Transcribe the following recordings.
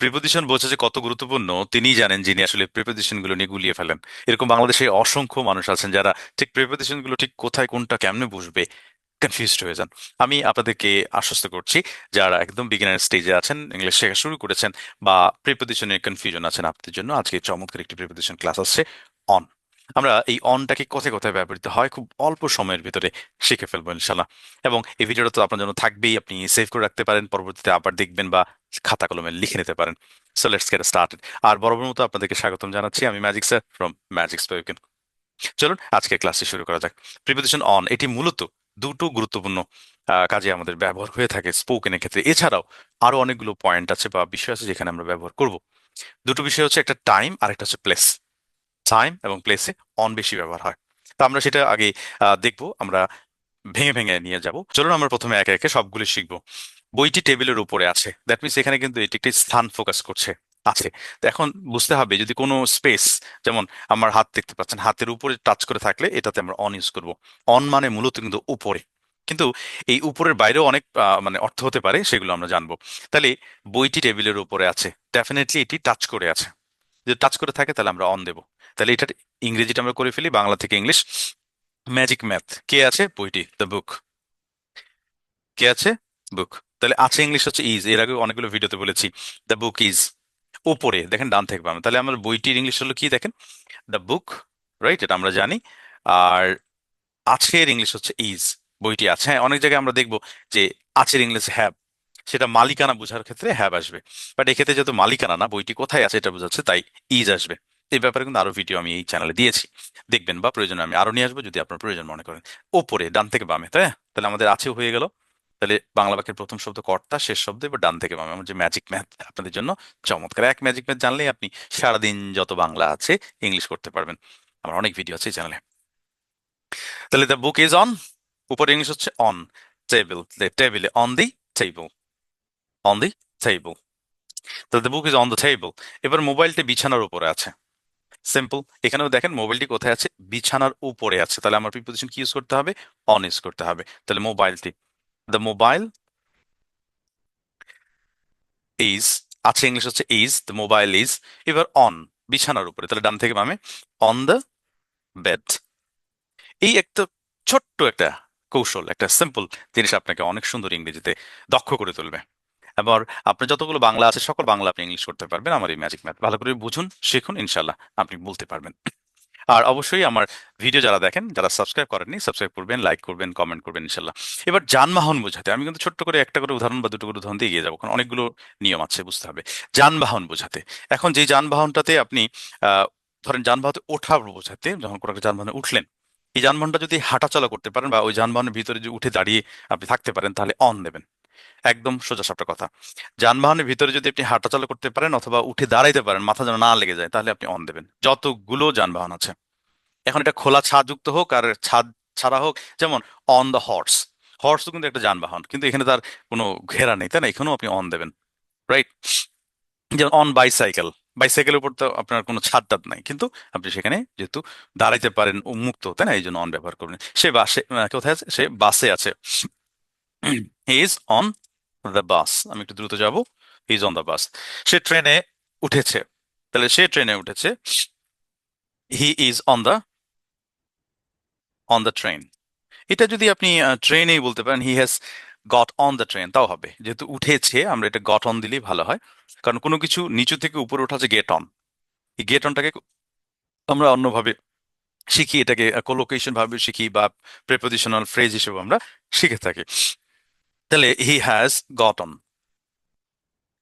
Preposition বোঝা যে কত গুরুত্বপূর্ণ তিনি জানেন যিনি আসলে প্রিপোজিশনগুলো নিয়ে গুলিয়ে ফেলেন। এরকম বাংলাদেশে অসংখ্য মানুষ আছেন যারা ঠিক প্রিপোজিশনগুলো ঠিক কোথায়, কোনটা কেমনে বুঝবে কনফিউজড হয়ে যান। আমি আপনাদেরকে আশ্বস্ত করছি, যারা একদম বিগিনার স্টেজে আছেন ইংলিশ শেখা শুরু করেছেন বা প্রিপোজিশনের কনফিউশন আছেন আপনাদের জন্য, আজকে চমৎকার একটি প্রিপোজিশন ক্লাস আসছে অন আমরা এই অনটাকে কোথায় কোথায় ব্যবহৃত হয় খুব অল্প সময়ের ভিতরে শিখে ফেলব ইনশাল্লাহ এবং এই ভিডিওটা তো আপনার জন্য থাকবেই, আপনি সেভ করে রাখতে পারেন, পরবর্তীতে আবার দেখবেন বা খাতা কলমে লিখে নিতে পারেন। সো লেটস গেট স্টার্টেড আর বরাবর মতো আপনাদেরকে স্বাগতম জানাচ্ছি, আমি magic sir from magic spoken চলুন আজকে ক্লাসটি শুরু করা যাক। প্রিপোজিশন অন এটি মূলত দুটো গুরুত্বপূর্ণ কাজে আমাদের ব্যবহার হয়ে থাকে স্পোকেনের ক্ষেত্রে। এছাড়াও আরও অনেকগুলো পয়েন্ট আছে বা বিষয় আছে যেখানে আমরা ব্যবহার করব। দুটো বিষয় হচ্ছে একটা টাইম আর একটা হচ্ছে প্লেস টাইম এবং প্লেসে অন বেশি ব্যবহার হয়। তো আমরা সেটা আগে দেখব, আমরা ভেঙে ভেঙে নিয়ে যাব। চলুন আমরা প্রথমে একে একে সবগুলো শিখব। বইটি টেবিলের উপরে আছে। দ্যাট মিনস এখানে কিন্তু এটি একটি স্থান ফোকাস করছে, আছে। তো এখন বুঝতে হবে, যদি কোনো স্পেস যেমন আমার হাত দেখতে পাচ্ছেন, হাতের উপরে টাচ করে থাকলে এটাতে আমরা অন ইউজ করব। অন মানে মূলত কিন্তু উপরে। কিন্তু এই উপরের বাইরেও অনেক মানে অর্থ হতে পারে, সেগুলো আমরা জানব। তাহলে বইটি টেবিলের উপরে আছে। ডেফিনেটলি এটি টাচ করে আছে। যদি টাচ করে থাকে, তাহলে আমরা অন দেব। তাহলে এটার ইংরেজিটা আমরা করে ফেলি, বাংলা থেকে ইংলিশ ম্যাজিক ম্যাথ কে আছে? বইটি দ্য বুক কে আছে? বুক তাহলে আছে ইংলিশ হচ্ছে ইজ এর আগে অনেকগুলো ভিডিওতে বলেছি দ্য বুক ইজ ওপরে দেখেন ডান থেকে বামে। তাহলে আমার বইটির ইংলিশ হলো কি দেখেন? দ্য বুক রাইট এটা আমরা জানি। আর আছের ইংলিশ হচ্ছে ইজ বইটি আছে। হ্যাঁ অনেক জায়গায় আমরা দেখব যে আছের ইংলিশ হ্যাভ সেটা মালিকানা বোঝার ক্ষেত্রে হ্যাভ আসবে। বাট এক্ষেত্রে যেহেতু মালিকানা না, বইটি কোথায় আছে এটা বোঝাচ্ছে, তাই ইজ আসবে। এই ব্যাপারে কিন্তু আরও ভিডিও আমি এই চ্যানেলে দিয়েছি। দেখবেন বা প্রয়োজনে আমি আরও নিয়ে আসব, যদি আপনার প্রয়োজন মনে করেন। ওপরে, ডান থেকে বামে, তাই তাহলে আমাদের আছে হয়ে গেল। তাহলে বাংলা বাক্যের প্রথম শব্দ কর্তা, শেষ শব্দ এবার ডান থেকে বামে। আমার যে ম্যাজিক ম্যাথ আপনাদের জন্য চমৎকার। এক ম্যাজিক ম্যাথ জানলেই আপনি সারাদিন যত বাংলা আছে ইংলিশ করতে পারবেন। আমার অনেক ভিডিও আছে এই চ্যানেলে তাহলে দ্য বুক ইজ অন উপরে ইংলিশ হচ্ছে অন টেবিল টেবিলে on the table on the table তাহলে the book is on the table এবার মোবাইলটি বিছানার উপরে আছে। সিম্পল এখানেও দেখেন মোবাইলটি কোথায় আছে? বিছানার উপরে আছে। তাহলে আমার প্রিপোজিশন কি ইউজ করতে হবে? অন ইউজ করতে হবে। তাহলে মোবাইলটি। দ্য মোবাইল ইজ আছে ইংলিশ হচ্ছে ইজ দ্য মোবাইল ইজ এবার অন বিছানার উপরে। তাহলে ডান থেকে বামে অন দ্য বেড এই একটা ছোট্ট একটা কৌশল, একটা সিম্পল জিনিস আপনাকে অনেক সুন্দর ইংরেজিতে দক্ষ করে তুলবে। এবার আপনার যতগুলো বাংলা আছে, সকল বাংলা আপনি ইংলিশ করতে পারবেন। আমার এই ম্যাজিক ম্যাথ ভালো করে বুঝুন, শিখুন ইনশাল্লাহ আপনি বলতে পারবেন। আর অবশ্যই আমার ভিডিও যারা দেখেন, যারা সাবস্ক্রাইব করেননি সাবস্ক্রাইব করবেন লাইক করবেন কমেন্ট করবেন ইনশাল্লাহ এবার যানবাহন বোঝাতে, আমি কিন্তু ছোট্ট করে একটা করে উদাহরণ বা দুটো করে উদাহরণ দিয়ে এগিয়ে যাব, কারণ অনেকগুলো নিয়ম আছে, বুঝতে হবে। যানবাহন বোঝাতে, এখন যে যানবাহনটাতে আপনি ধরেন যানবাহনে ওঠা বোঝাতে, যখন কোনো একটা যানবাহনে উঠলেন, এই যানবাহনটা যদি হাঁটাচলা করতে পারেন বা ওই যানবাহনের ভিতরে যদি উঠে দাঁড়িয়ে আপনি থাকতে পারেন, তাহলে অন দেবেন। একদম সোজা সাপটা কথা। যানবাহনের ভিতরে যদি আপনি হাঁটাচলা করতে পারেন অথবা উঠে দাঁড়াইতে পারেন, মাথা যেন না লেগে যায়, তাহলে আপনি অন দেবেন। যতগুলো যানবাহন আছে। এখন এটা খোলা ছাদযুক্ত হোক আর ছাদ ছাড়া হোক, যেমন অন দ্য হর্স হর্স কিন্তু একটা যানবাহন, কিন্তু এখানে তার কোনো ঘেরা নেই, তাই না? এখানেও আপনি অন দেবেন রাইট যেমন অন বাইসাইকেল বাইসাইকেলের উপর তো আপনার কোনো ছাদ টাদ নাই, কিন্তু আপনি সেখানে যেহেতু দাঁড়াইতে পারেন, উন্মুক্ত, তাই না? এই জন্য অন ব্যবহার করবেন। সে বাসে কোথায় আছে? সে বাসে আছে। ইজ অন দ্য বাস আমি একটু দ্রুত যাব। ইজ অন দ্য বাস সে ট্রেনে উঠেছে। তাহলে সে ট্রেনে উঠেছে। He is on the on the train এটা যদি আপনি ট্রেনেই বলতে পারেন he has got on the train তাও হবে। যেহেতু উঠেছে, আমরা এটা গট অন দিলেই ভালো হয়। কারণ কোনো কিছু নিচু থেকে উপরে ওঠা হচ্ছে গেট অন এই গেট অনটাকে আমরা অন্যভাবে শিখি, এটাকে কোলোকেশন ভাবে শিখি বা প্রেপোজিশনাল ফ্রেজ হিসেবে আমরা শিখে থাকি। তাহলে he has got on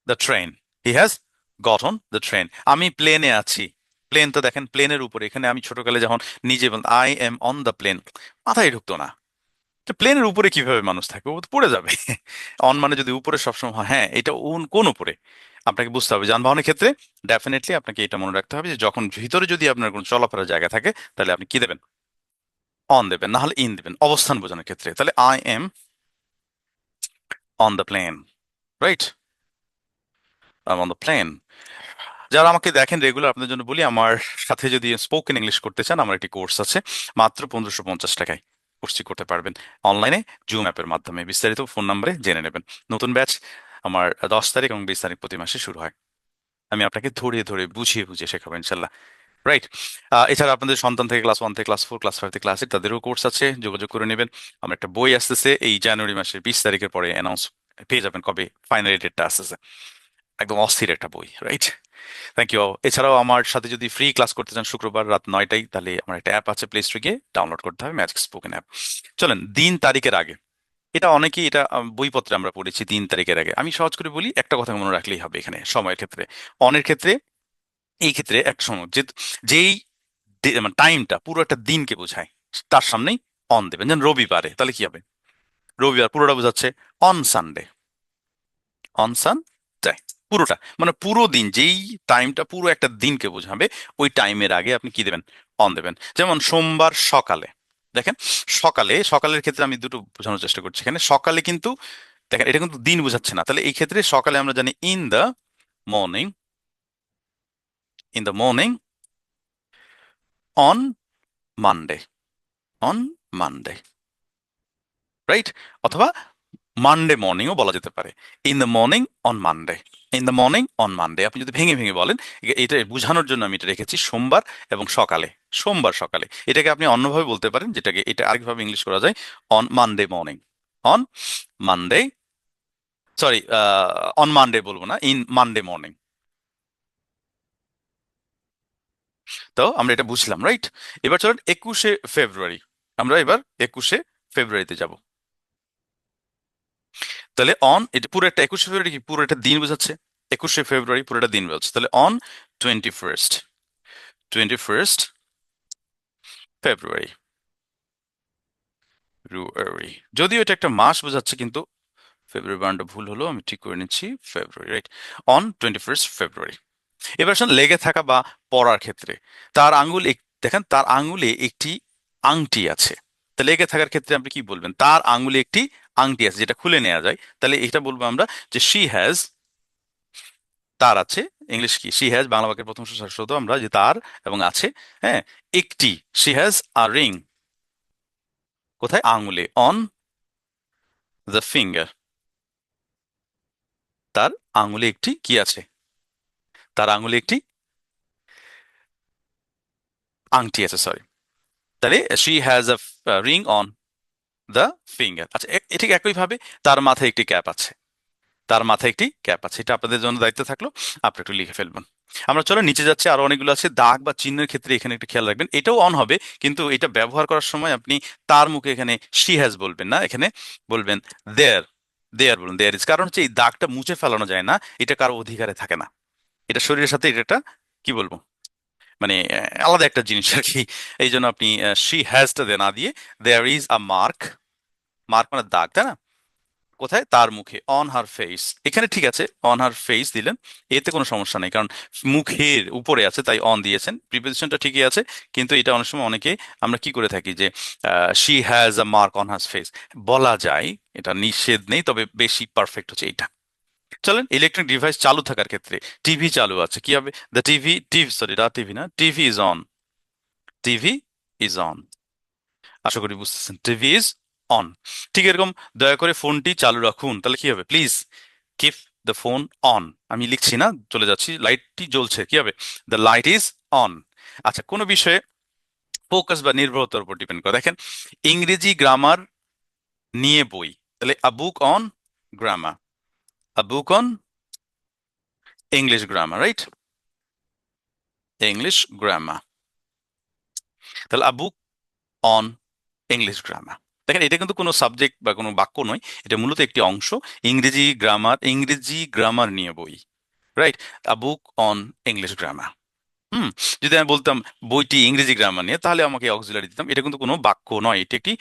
the train he has got on the train আমি প্লেনে আছি। প্লেন তো দেখেন প্লেনের উপরে। এখানে আমি ছোটকালে যখন নিজে I am on the plane মাথায় ঢুকতো না। তো প্লেনের উপরে কীভাবে মানুষ থাকবে ও তো পড়ে যাবে। অন মানে যদি উপরে সবসময় হয় হ্যাঁ এটা ওন- কোন উপরে? আপনাকে বুঝতে হবে যানবাহনের ক্ষেত্রে। ডেফিনেটলি আপনাকে এটা মনে রাখতে হবে যে, যখন ভিতরে যদি আপনার কোনো চলাফেরার জায়গা থাকে, তাহলে আপনি কি দেবেন? অন দেবেন না হলে ইন দেবেন। অবস্থান বোঝানোর ক্ষেত্রে। তাহলে I am on the plane right on the plane যারা আমাকে দেখেন রেগুলার আপনাদের জন্য বলি, আমার সাথে যদি স্পোকেন ইংলিশ করতে চান, আমার একটি কোর্স আছে, মাত্র পনেরোশো পঞ্চাশ টাকায় কোর্সটি করতে পারবেন। অনলাইনে জুম অ্যাপের মাধ্যমে বিস্তারিত ফোন নম্বরে জেনে নেবেন। নতুন ব্যাচ আমার দশ তারিখ এবং বিশ তারিখ প্রতি মাসে শুরু হয়। আমি আপনাকে ধরে ধরে বুঝিয়ে বুঝিয়ে শেখাবো, ইনশাল্লাহ। রাইট এছাড়া আপনাদের সন্তান থেকে ক্লাস ওয়ান থেকে ক্লাস ফোর ক্লাস ফাইভ থেকে ক্লাস এইট তাদেরও কোর্স আছে, যোগাযোগ করে নেবেন। আমার একটা বই আসতেছে, এই জানুয়ারি মাসের বিশ তারিখের পরে অ্যানাউন্স পেয়ে যাবেন কবে? ফাইনাল ডেটটা আসতেছে। একদম অস্থির একটা বই রাইট থ্যাংক ইউ এছাড়াও আমার সাথে যদি ফ্রি ক্লাস করতে চান শুক্রবার রাত নয়টায়, তাহলে আমার একটা অ্যাপ আছে প্লে স্টোরে গিয়ে ডাউনলোড করতে হবে ম্যাজিক স্পোকেন অ্যাপ চলেন, দিন তারিখের আগে। এটা অনেকেই, এটা বইপত্রে আমরা পড়েছি তিন তারিখের আগে। আমি সহজ করে বলি, একটা কথা মনে রাখলেই হবে এখানে, সময়ের ক্ষেত্রে। অনের ক্ষেত্রে এই ক্ষেত্রে একটা সময় যে, যেই মানে টাইমটা পুরো একটা দিনকে বোঝায়। তার সামনেই অন দেবেন। যেন রবিবারে, তাহলে কি হবে? রবিবার পুরোটা বোঝাচ্ছে অন সানডে অন সানডে পুরোটা। মানে পুরো দিন, যেই টাইমটা পুরো একটা দিনকে বোঝাবে, ওই টাইমের আগে আপনি কি দেবেন? অন দেবেন। যেমন সোমবার সকালে, দেখেন, সকালে, সকালের ক্ষেত্রে আমি দুটো বোঝানোর চেষ্টা করছি। এখানে সকালে কিন্তু, দেখেন, এটা কিন্তু দিন বোঝাচ্ছে না। তাহলে এই ক্ষেত্রে সকালে আমরা জানি in the morning in the morning on Monday on Monday right অথবা মানডে মর্নিংও বলা যেতে পারে। In the morning on Monday in the morning on Monday আপনি যদি ভেঙে ভেঙে বলেন, এটা বোঝানোর জন্য আমি এটা রেখেছি সোমবার এবং সকালে। সোমবার সকালে। এটাকে আপনি অন্যভাবে বলতে পারেন, যেটাকে এটা আরেকভাবে ইংলিশ করা যায় on Monday morning on Monday sorry on Monday বলব না ইন মানডে মর্নিং তো আমরা এটা বুঝলাম রাইট এবার চলেন একুশে ফেব্রুয়ারি, আমরা এবার একুশে ফেব্রুয়ারিতে যাব। তাহলে অন এটা পুরো একটা একুশে ফেব্রুয়ারি কি? পুরো একটা দিন বোঝাচ্ছে। একুশে ফেব্রুয়ারি পুরোটা দিন বোঝাচ্ছে। তাহলে on twenty first twenty first February February যদিও এটা একটা মাস বোঝাচ্ছে, কিন্তু ফেব্রুয়ারি বানানটা ভুল হলো, আমি ঠিক করে নিচ্ছি, February right on twenty first February. এবার শুন, লেগে থাকা বা পড়ার ক্ষেত্রে তার আঙ্গুল এক- দেখেন তার আঙ্গুলে একটি আংটি আছে। তাহলে লেগে থাকার ক্ষেত্রে আপনি কি বলবেন? তার আঙ্গুলে একটি আংটি আছে, যেটা খুলে নেওয়া যায়। তাহলে এটা বলব আমরা যে শি হ্যাজ তার আছে, ইংলিশ কি? শি হ্যাজ বাংলা বাক্যের প্রথম শব্দ আমরা যে তার এবং আছে হ্যাঁ? একটি শি হ্যাজ আ রিং কোথায়? আঙ্গুলে অন দ্য ফিঙ্গার তার আঙ্গুলে একটি কি আছে? তার আঙ্গুলে একটি আংটি আছে সরি তাহলে she has a ring on the finger আচ্ছা ঠিক একইভাবে তার মাথায় একটি ক্যাপ আছে। তার মাথায় একটি ক্যাপ আছে। এটা আপনাদের জন্য দায়িত্ব থাকল। আপনি একটু লিখে ফেলবেন। আমরা চলো নিচে যাচ্ছি, আরও অনেকগুলো আছে। দাগ বা চিহ্নের ক্ষেত্রে এখানে একটু খেয়াল রাখবেন। এটাও অন হবে, কিন্তু এটা ব্যবহার করার সময় আপনি তার মুখে এখানে শি হ্যাজ বলবেন না। এখানে বলবেন দেয়ার দেয়ার বলুন। দেয়ার ইজ কারণ হচ্ছে এই দাগটা মুছে ফেলানো যায় না। এটা কারও অধিকারে থাকে না। এটা শরীরের সাথে এটা একটা, কি বলব? মানে আলাদা একটা জিনিস আর কি। এই জন্য আপনি শি হ্যাজটা না দিয়ে there is a mark mark মানে দাগ, তাই না? কোথায়? তার মুখে অন হার ফেস এখানে ঠিক আছে অন হার ফেস দিলেন, এতে কোনো সমস্যা নেই, কারণ মুখের উপরে আছে, তাই অন দিয়েছেন। প্রিপোজিশনটা ঠিকই আছে, কিন্তু এটা অনেক সময় অনেকে আমরা কি করে থাকি যে she has a mark on her face বলা যায়, এটা নিষেধ নেই, তবে বেশি পারফেক্ট হচ্ছে এইটা। চলেন ইলেকট্রনিক ডিভাইস চালু থাকার ক্ষেত্রে টিভি চালু আছে। কি হবে? The TV TV sorry the TV না? TV is on TV is on আশা করি বুঝতেছেন। টিভি ইজ অন ঠিক এরকম দয়া করে ফোনটি চালু রাখুন। তাহলে কি হবে? Please keep the phone on আমি লিখছি না, চলে যাচ্ছি। লাইটটি জ্বলছে। কি হবে? দ্য লাইট ইজ অন আচ্ছা কোনো বিষয়ে ফোকাস বা নির্ভরতার উপর ডিপেন্ড করে। দেখেন, ইংরেজি গ্রামার নিয়ে বই। তাহলে আ বুক অন গ্রামার আ book on English grammar, right? English grammar. তাহলে a book on English grammar দেখেন এটা কিন্তু কোনো সাবজেক্ট বা কোনো বাক্য নয় এটা মূলত একটি অংশ ইংরেজি গ্রামার ইংরেজি গ্রামার নিয়ে বই right a book on English grammar hmm, যদি আমি বলতাম বইটি ইংরেজি গ্রামার নিয়ে, তাহলে আমাকে অক্সিলারি দিতাম। এটা কিন্তু কোনো বাক্য নয়, এটা একটি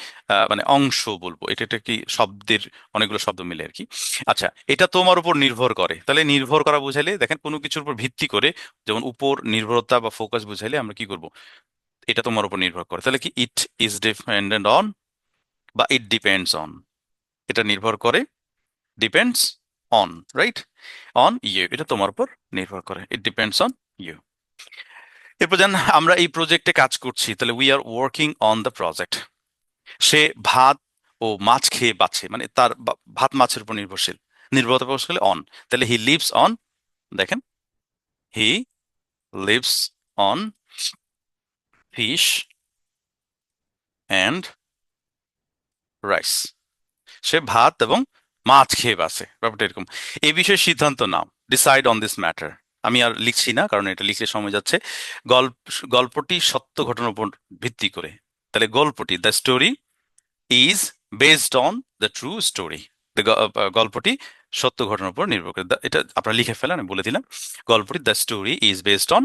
মানে অংশ বলব। এটা একটা কি শব্দের, অনেকগুলো শব্দ মিলে আর কি। আচ্ছা এটা তোমার উপর নির্ভর করে। তাহলে নির্ভর করা বুঝাইলে, দেখেন কোনো কিছুর উপর ভিত্তি করে যেমন উপর নির্ভরতা বা ফোকাস বুঝাইলে আমরা কি করব? এটা তোমার উপর নির্ভর করে। তাহলে কি ইট ইজ ডিপেন্ডেন্ট অন বা ইট ডিপেন্ডস অন এটা নির্ভর করে depends on right on you এটা তোমার উপর নির্ভর করে। ইট ডিপেন্ডস অন ইউ এরপর যেন আমরা এই প্রজেক্টে কাজ করছি, তাহলে we are working on the project সে ভাত ও মাছ খেয়ে বাঁচে মানে তার ভাত মাছের উপর নির্ভরশীল, নির্ভরতা অন তাহলে হি লিভস অন দেখেন he lives on fish and rice সে ভাত এবং মাছ খেয়ে বাসে ব্যাপারটা এরকম। এই বিষয়ে সিদ্ধান্ত নাও ডিসাইড অন দিস ম্যাটার আমি আর লিখছি না, কারণ এটা লিখলে সময় যাচ্ছে। গল্প, গল্পটি সত্য ঘটনার উপর ভিত্তি করে। তাহলে গল্পটি the story is based on the true story গল্পটি সত্য ঘটনার উপর নির্ভর করে। এটা আপনারা লিখে ফেলেন, আমি বলে দিলাম। গল্পটি the story is based on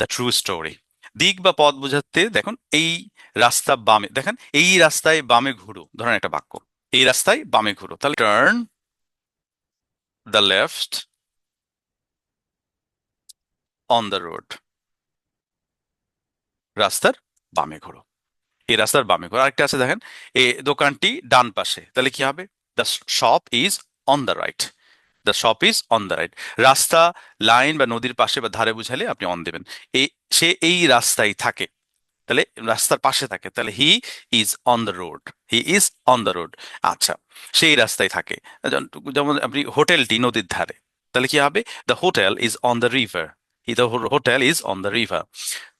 the true story দিক বা পথ বোঝাতে, দেখুন, এই রাস্তা বামে, দেখেন, এই রাস্তায় বামে ঘুরো। ধরেন একটা বাক্য। এই রাস্তায় বামে ঘুরো। তাহলে turn the left on the road রাস্তার বামে ঘোরো। এই রাস্তার বামে ঘোরো। আরেকটা আছে দেখেন, এই দোকানটি ডান পাশে। তাহলে কি হবে? The shop is on the right the shop is on the right রাস্তা, লাইন বা নদীর পাশে বা ধারে বুঝালে আপনি অন দেবেন। এই, সে এই রাস্তায় থাকে। তাহলে রাস্তার পাশে থাকে। তাহলে he is on the road he is on the road আচ্ছা সেই রাস্তায় থাকে। যেমন- আপনি হোটেলটি নদীর ধারে। তাহলে কি হবে? The hotel is on the river the hotel is on the river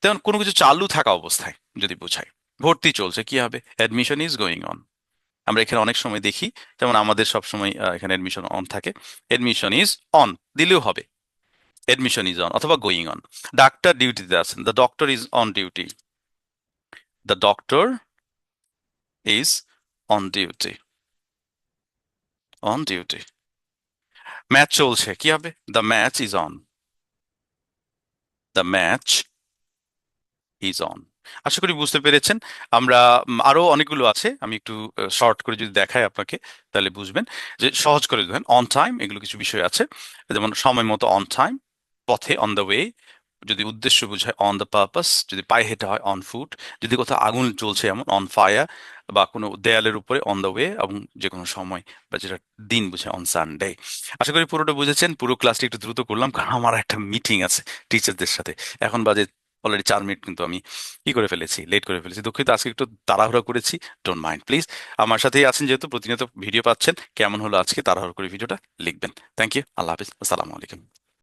তেমন কোনো কিছু চালু থাকা অবস্থায় যদি বোঝায়। ভর্তি চলছে, কি হবে? অ্যাডমিশন ইজ গোয়িং অন আমরা এখানে অনেক সময় দেখি, যেমন আমাদের সব সময় এখানে অ্যাডমিশন অন থাকে। অ্যাডমিশন ইজ অন দিলেও হবে। অ্যাডমিশন ইজ অন অথবা গোয়িং অন ডাক্তার ডিউটিতে আছেন। The doctor is on duty the doctor is on duty on duty match চলছে, কি হবে? The match is on the match is on আশা করি বুঝতে পেরেছেন। আমরা আরও অনেকগুলো আছে। আমি একটু শর্ট করে যদি দেখাই আপনাকে, তাহলে বুঝবেন যে সহজ করে দেবেন অন টাইম এগুলো কিছু বিষয় আছে। যেমন সময় মতো অন টাইম পথে অন দ্য ওয়ে যদি উদ্দেশ্য বোঝায় অন দ্য পারপাস যদি পায়ে হেঁটে হয় অন ফুট যদি কোথাও আগুন জ্বলছে এমন অন ফায়ার বা কোনো দেয়ালের উপরে অন দ্য ওয়ে এবং যে কোনো সময় বা যেটা দিন বুঝে অন সানডে আশা করি পুরোটা বুঝেছেন, পুরো ক্লাসটি একটু দ্রুত করলাম, কারণ আমার একটা মিটিং আছে টিচারদের সাথে। এখন বাজে অলরেডি চার মিনিট কিন্তু আমি কি করে ফেলেছি লেট করে ফেলেছি। দুঃখিত, আজকে একটু তাড়াহুড়া করেছি ডোন্ট মাইন্ড প্লিজ আমার সাথেই আছেন যেহেতু প্রতিনিয়ত ভিডিও পাচ্ছেন, কেমন হলো আজকে, তাড়াহুড়া করে ভিডিওটা লিখবেন। থ্যাংক ইউ আল্লাহ হাফিজ, আসসালামু আলাইকুম।